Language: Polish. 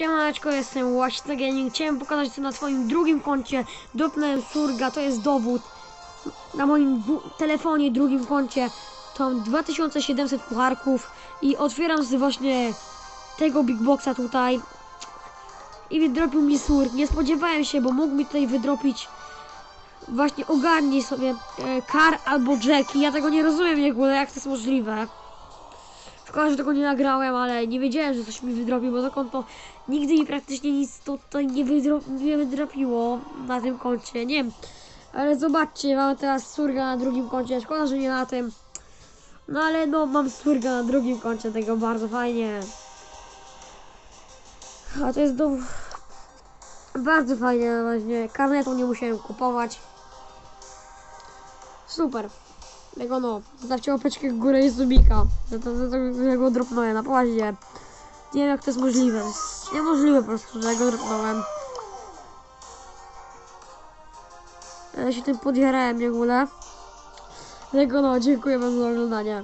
Siemaneczko, jestem Łaśny Gaming. Chciałem pokazać co na swoim drugim koncie. Dupnąłem surga, to jest dowód. Na moim telefonie, drugim koncie, to mam 2700 pucharków i otwieram z właśnie tego Big Boxa tutaj. I wydropił mi surg. Nie spodziewałem się, bo mógł mi tutaj wydropić właśnie ogarnij sobie e, Kar albo Jackie. Ja tego nie rozumiem w ogóle, jak to jest możliwe. Szkoda, że tego nie nagrałem, ale nie wiedziałem, że coś mi wydrobi, bo to konto nigdy mi praktycznie nic tutaj nie, wydro, nie wydropiło na tym koncie. Nie wiem, ale zobaczcie, mamy teraz surga na drugim koncie. Szkoda, że nie na tym. No ale no, mam surga na drugim koncie, tego bardzo fajnie. A to jest do... Bardzo fajnie właśnie. Karnetu nie musiałem kupować. Super. Tego no, zostawcie w górę i subika. Za to, za to, że go dropnąłem, na poważnie. Nie wiem jak to jest możliwe. Jest niemożliwe po prostu, że go dropnąłem. Ja się tym podjarałem w ogóle. No, dziękuję wam za oglądanie.